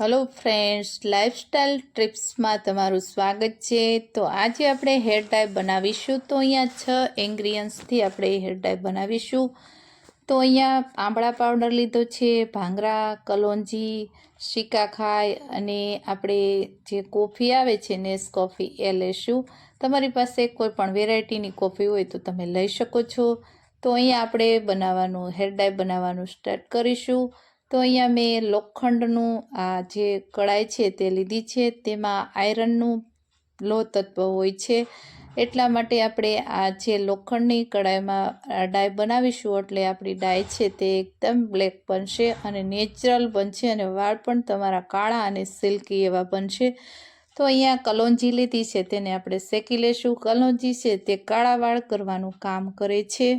Hello friends lifestyle ટ્રીપ્સમાં તમારું સ્વાગત છે. તો આજે આપણે હેર ડાય બનાવીશું. તો અહીંયા છ એન્ગ્રીયન્સથી આપણે હેર ડાય બનાવીશું. તો અહીંયા આંબળા પાવડર લીધો છે, ભાંગરા, કલોંજી શિકાખાય અને આપણે જે કોફી આવે છે નેસ કોફી એ લેશું તમારી પાસે કોઈ પણ વેરાયટીની કોફી હોય તો તમે લઈ શકો છો. તો અહીંયા આપણે બનાવવાનું હેર ડાય બનાવવાનું સ્ટાર્ટ કરીશું. તો અહીંયા મેં લોખંડનું આ જે કળાઈ છે તે લીધી છે. તેમાં આયરનનું લો તત્વ હોય છે. એટલા માટે આપણે આ જે લોખંડની કડાઈમાં ડાય બનાવીશું એટલે આપણી ડાય છે તે એકદમ બ્લેક બનશે અને નેચરલ બનશે અને વાળ પણ તમારા કાળા અને સિલ્કી એવા બનશે. તો અહીંયા કલોંજી લીધી છે. તેને આપણે શેકી લેશું. કલોંજી છે તે કાળા વાળ કરવાનું કામ કરે છે.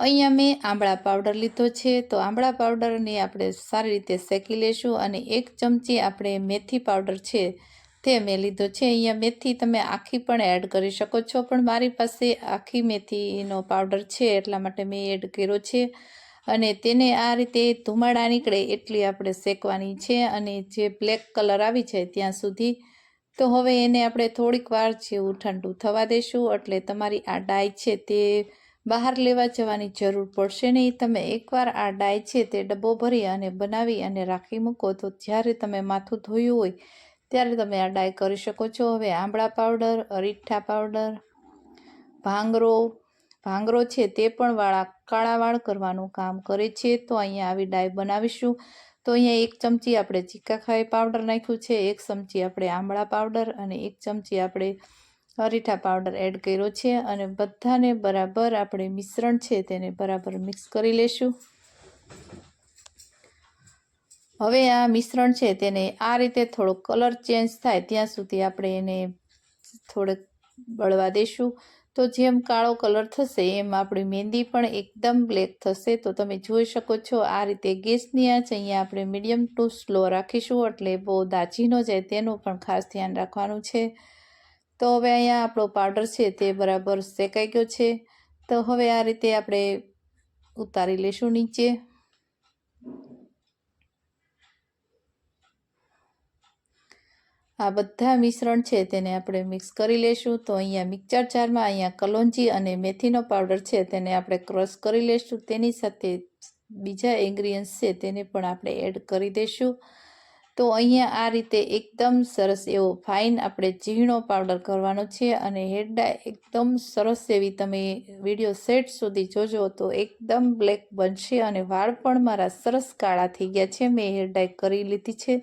અહીંયા મેં આંબળા પાવડર લીધો છે, તો આંબળા પાવડરને આપણે સારી રીતે શેકી લેશું અને એક ચમચી આપણે મેથી પાવડર છે તે મેં લીધો છે. અહીંયા મેથી તમે આખી પણ એડ કરી શકો છો, પણ મારી પાસે આખી મેથીનો પાવડર છે એટલા માટે મેં એડ કર્યો છે અને તેને આ રીતે ધુમાડા નીકળે એટલી આપણે શેકવાની છે અને જે બ્લેક કલર આવી જાય ત્યાં સુધી તો હવે એને આપણે થોડીક વાર જેવું ઠંડુ થવા દઈશું એટલે તમારી આ ડાય છે તે બહાર લેવા જવાની જરૂર પડશે નહીં તમે એકવાર આ ડાય છે તે ડબ્બો ભરી અને બનાવી અને રાખી મૂકો તો જ્યારે તમે માથું ધોયું હોય ત્યારે તમે આ ડાય કરી શકો છો. હવે આંબળા પાવડર, અરીઠા પાવડર, ભાંગરો ભાંગરો છે તે પણ વાળા કાળા વાળ કરવાનું કામ કરે છે. તો અહીંયા આવી ડાય બનાવીશું. તો અહીંયા એક ચમચી આપણે ચીકાખાઈ પાવડર નાખ્યું છે, એક ચમચી આપણે આંબળા પાવડર અને એક ચમચી આપણે અરીઠા પાવડર એડ કર્યો છે અને બધાને બરાબર આપણે મિશ્રણ છે તેને બરાબર મિક્સ કરી લેશું. હવે આ મિશ્રણ છે તેને આ રીતે થોડો કલર ચેન્જ થાય ત્યાં સુધી આપણે એને થોડેક બળવા દઈશું તો જેમ કાળો કલર થશે એમ આપણી મહેંદી પણ એકદમ બ્લેક થશે. તો તમે જોઈ શકો છો આ રીતે ગેસની આંચ અહીંયા આપણે મીડિયમ ટુ સ્લો રાખીશું એટલે બહુ દાજી ન જાય તેનું પણ ખાસ ધ્યાન રાખવાનું છે. તો હવે અહીંયા આપણો પાવડર છે તે બરાબર શેકાઈ ગયો છે. તો હવે આ રીતે આપણે ઉતારી લેશું નીચે. આ બધા મિશ્રણ છે તેને આપણે મિક્સ કરી લેશું તો અહીંયા મિક્સર જારમાં અહીંયા કલોંજી અને મેથીનો પાવડર છે તેને આપણે ક્રશ કરી લેશું તેની સાથે બીજા ઇન્ગ્રીડિયન્ટ્સ છે તેને પણ આપણે એડ કરી દઈશું. તો અહીંયા આ રીતે એકદમ સરસ એવો ફાઇન આપણે ઝીણો પાવડર કરવાનો છે અને હેરડા એકદમ સરસ એવી તમે વીડિયો સેટ સુધી જોજો તો એકદમ બ્લેક બનશે અને વાળ પણ મારા સરસ કાળા થઈ ગયા છે. મેં હેરડાય કરી લીધી છે.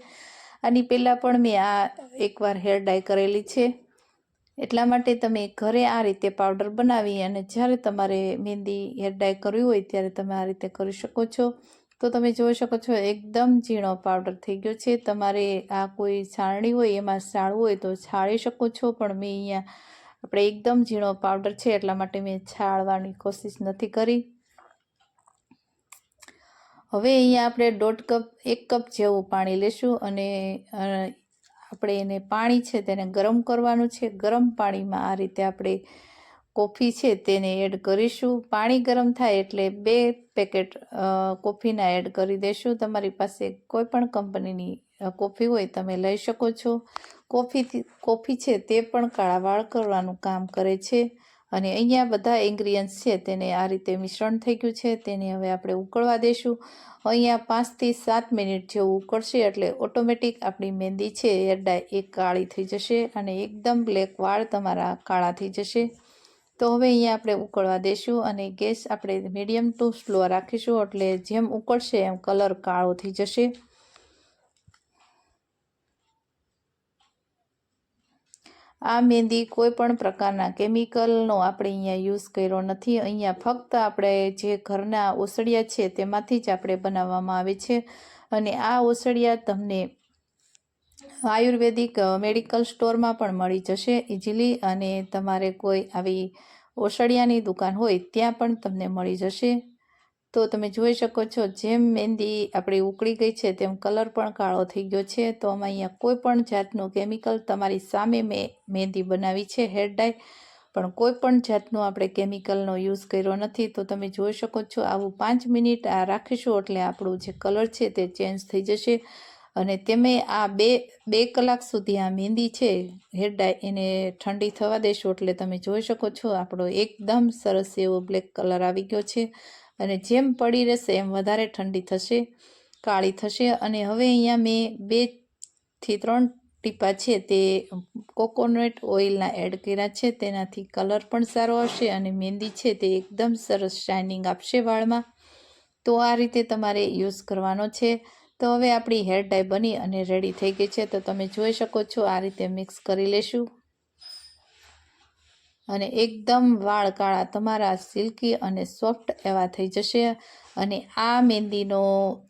આની પહેલાં પણ મેં આ એકવાર હેરડાય કરેલી છે. એટલા માટે તમે ઘરે આ રીતે પાવડર બનાવી અને જ્યારે તમારે મહેંદી હેરડાય કરવી હોય ત્યારે તમે આ રીતે કરી શકો છો. તો તમે જોઈ શકો છો, એકદમ ઝીણો પાવડર થઈ ગયો છે. તમારે આ કોઈ છાણણી હોય, એમાં છાળવું હોય તો છાળી શકો છો, પણ મેં અહીંયા આપણે એકદમ ઝીણો પાવડર છે, એટલા માટે મેં છાળવાની કોશિશ નથી કરી. હવે અહીંયા આપણે દોઢ કપ, એક કપ જેવું પાણી લેશું અને આપણે એને પાણી છે તેને ગરમ કરવાનું છે. ગરમ પાણીમાં આ રીતે આપણે કોફી છે તેને એડ કરીશું. પાણી ગરમ થાય એટલે બે પેકેટ કોફીના એડ કરી દઈશું તમારી પાસે કોઈ પણ કંપનીની કોફી હોય તમે લઈ શકો છો. કોફીથી, કોફી છે તે પણ કાળા વાળ કરવાનું કામ કરે છે. અને અહીંયા બધા ઇન્ગ્રીડિયન્ટ્સ છે તેને આ રીતે મિશ્રણ થઈ ગયું છે. તેને હવે આપણે ઉકળવા દઈશું અહીંયા પાંચથી સાત મિનિટ જેવું ઉકળશે એટલે ઓટોમેટિક આપણી મહેંદી છે એરડાય એ કાળી થઈ જશે અને એકદમ બ્લેક વાળ તમારા કાળા થઈ જશે. તો હવે અહીંયા આપણે ઉકળવા દઈશું અને ગેસ આપણે મીડિયમ ટુ સ્લો રાખીશું એટલે જેમ ઉકળશે એમ કલર કાળો થઈ જશે. આ મહેંદી કોઈ પણ પ્રકારના કેમિકલનો આપણે અહીંયા યુઝ કર્યો નથી. અહીંયા ફક્ત આપણે જે ઘરના ઓસડિયા છે તેમાંથી જ આપણે બનાવવામાં આવે છે. અને આ ઓસડિયા તમને આયુર્વેદિક મેડિકલ સ્ટોરમાં પણ મળી જશે ઇઝીલી અને તમારે કોઈ આવી ઓસડિયાની દુકાન હોય ત્યાં પણ તમને મળી જશે. તો તમે જોઈ શકો છો જેમ મહેંદી આપણી ઉકળી ગઈ છે તેમ કલર પણ કાળો થઈ ગયો છે. તો અમે અહીંયા કોઈ પણ જાતનું કેમિકલ તમારી સામે મેં, મહેંદી બનાવી છે હેર ડાય પણ કોઈ પણ જાતનું આપણે કેમિકલનો યુઝ કર્યો નથી. તો તમે જોઈ શકો છો આવું પાંચ મિનિટ આ રાખીશું એટલે આપણું જે કલર છે તે ચેન્જ થઈ જશે. અને તમે આ બે બે કલાક સુધી આ મહેંદી છે હેર ડાય એને ઠંડી થવા દેશો એટલે તમે જોઈ શકો છો આપણો એકદમ સરસ એવો બ્લેક કલર આવી ગયો છે. અને જેમ પડી રહેશે એમ વધારે ઠંડી થશે, કાળી થશે. અને હવે અહીંયા મેં બેથી ત્રણ ટીપા છે તે કોકોનટ ઓઇલના એડ કર્યા છે. તેનાથી કલર પણ સારો આવશે અને મહેંદી છે તે એકદમ સરસ શાઇનિંગ આપશે વાળમાં. તો આ રીતે તમારે યુઝ કરવાનો છે. તો હવે આપણી હેર ડાય બની અને રેડી થઈ ગઈ છે. તો તમે જોઈ શકો છો, આ રીતે મિક્સ કરી લેશું. અને એકદમ વાળ કાળા તમારા સિલ્કી અને સોફ્ટ એવા થઈ જશે. અને આ મહેંદીનો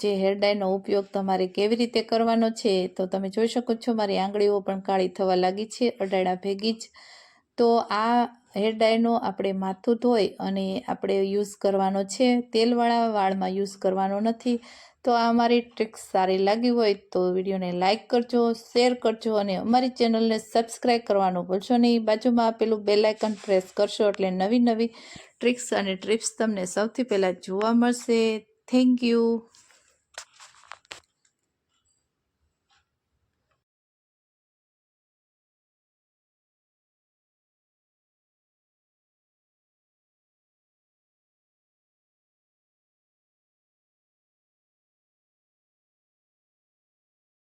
જે હેર ડાયનો ઉપયોગ તમારે કેવી રીતે કરવાનો છે, તો તમે જોઈ શકો છો, મારી આંગળીઓ પણ કાળી થવા લાગી છે, અડાડા ભેગી જ. તો આ હેર ડાયનો આપણે માથું ધોઈ અને આપણે યુઝ કરવાનો છે, તેલવાળા વાળમાં યુઝ કરવાનો નથી. તો આ અમારી ટ્રિક્સ સારી લાગી હોય તો વિડીયોને લાઇક કરજો, શેર કરજો અને અમારી ચેનલને સબસ્ક્રાઈબ કરવાનું ભૂલશો નહીં. બાજુમાં આપેલું બેલાઇકન પ્રેસ કરશો એટલે નવી નવી ટ્રિક્સ અને ટ્રિપ્સ તમને સૌથી પહેલાં જોવા મળશે. Thank you.